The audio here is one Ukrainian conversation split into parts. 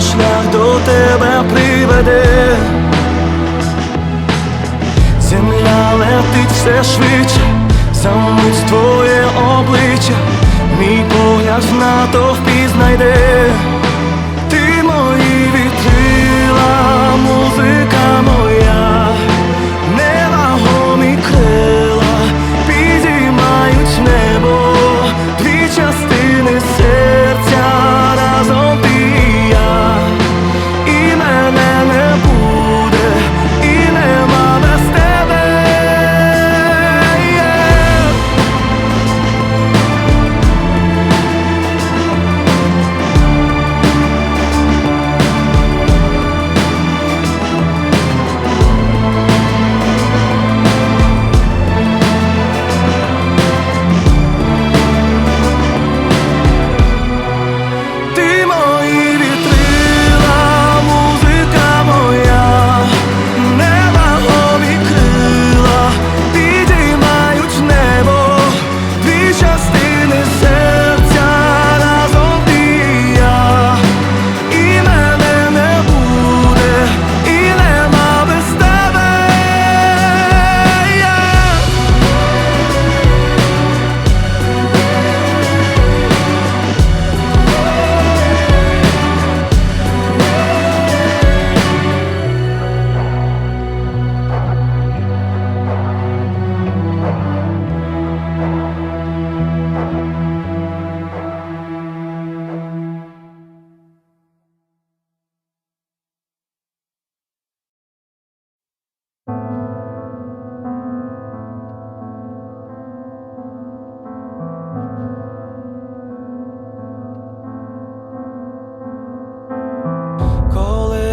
шлях до тебе приведе. Земля летить все швидше, замить твоє обличчя, мій погляд в натовпі знайде.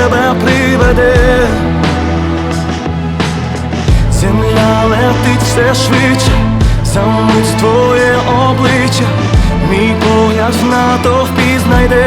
тебе приведе. Земля летить все швидше, замить твоє обличчя, мій погляд на то знайде.